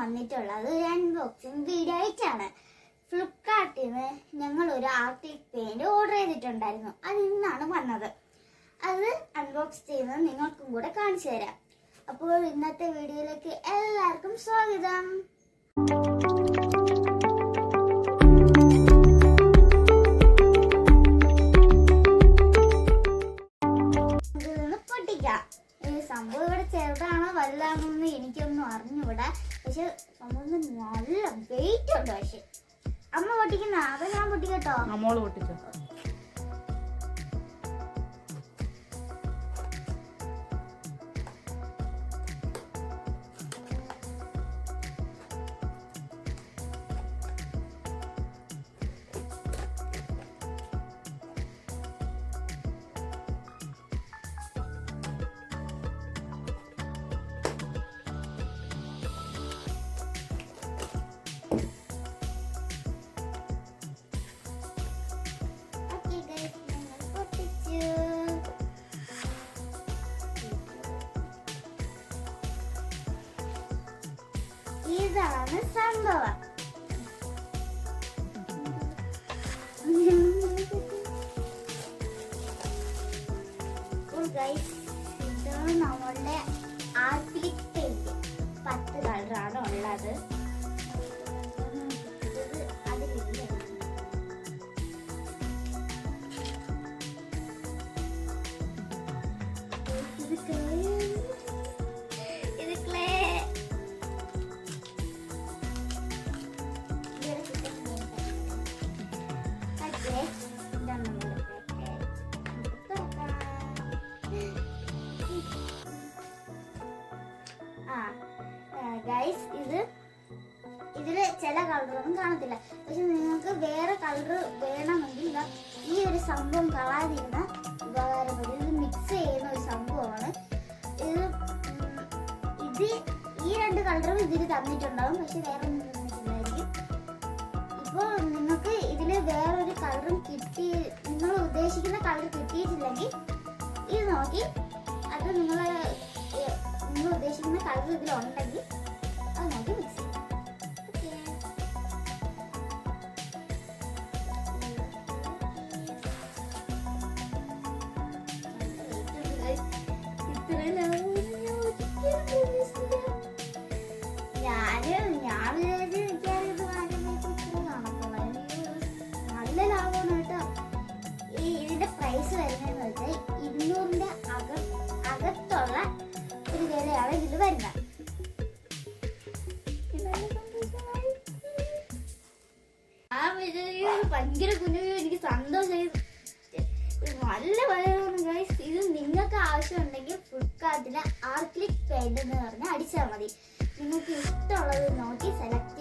വന്നിട്ടുള്ളത്. ഒരു unboxing video ആയിട്ടാണ്. ഫ്ലിപ്കാർട്ടിൽ നിന്ന് ഞങ്ങൾ ഒരു ആർട്ടിക് പെയിന്റ് ഓർഡർ ചെയ്തിട്ടുണ്ടായിരുന്നു. അത് ഇന്നാണ് വന്നത്. അത് അൺബോക്സ് ചെയ്യുന്നത് നിങ്ങൾക്കും കൂടെ കാണിച്ചു തരാം. അപ്പോൾ ഇന്നത്തെ വീഡിയോയിലേക്ക് എല്ലാവർക്കും സ്വാഗതം. പൊട്ടിക്കാം. സംഭവം ഇവിടെ ചെറുതാണോ വലുതാണോ എന്ന് എനിക്കൊന്നും അറിഞ്ഞൂടാ. പക്ഷെ സംഭവം നല്ല വെയിറ്റ് ഉണ്ട് പക്ഷെ. അമ്മ പൊട്ടിക്കുന്ന? അവൻ ഞാൻ പൊട്ടിക്കട്ടോ? അമ്മോൾ പൊട്ടിച്ചോ. ഇതാണ് സംഭവം. ഇതാണ് നമ്മളുടെ ആർട്ടിക് പെയിന്റ് പത്ത് കളറാണ് ഉള്ളത്. ഗൈസ് ഇത് ഇതിൽ ചില കളറൊന്നും കാണത്തില്ല. പക്ഷെ നിങ്ങൾക്ക് വേറെ കളർ വേണമെങ്കിൽ ഈ ഒരു സംഭവം കളാതിരുന്ന ഉപകാരപ്പെടും. ഇത് മിക്സ് ചെയ്യുന്ന ഒരു സംഭവമാണ്. ഇത് ഇത് ഈ രണ്ട് കളറും ഇതിൽ തന്നിട്ടുണ്ടാവും. പക്ഷെ വേറെ ഒന്നും തന്നിട്ടില്ലായിരിക്കും. ഇപ്പോൾ നിങ്ങൾക്ക് ഇതിൽ വേറൊരു കളറും കിട്ടി നിങ്ങൾ ഉദ്ദേശിക്കുന്ന കളർ കിട്ടിയിട്ടില്ലെങ്കിൽ ഇത് നോക്കി. അത് നിങ്ങൾ കളർ ഇതിലുണ്ടെങ്കിൽ അത് നോക്കി മിക്സ് ചെയ്യും. നല്ല ലാഭമാണ് കേട്ടോ. ഈ ഇതിന്റെ പ്രൈസ് വരുന്നതെന്ന് ഭയങ്കര കുഞ്ഞു എനിക്ക് സന്തോഷമായി. നല്ല വിലയാണ് ഗൈസ് ഇത് നിങ്ങൾക്ക് ആവശ്യമുണ്ടെങ്കിൽ ഫ്ലിപ്കാർട്ടിലെ ആർക്ലിക് പെയിന്റ് എന്ന് പറഞ്ഞാൽ അടിച്ചാൽ മതി. നിങ്ങൾക്ക് ഇഷ്ടമുള്ളത് നോക്കി സെലക്ട്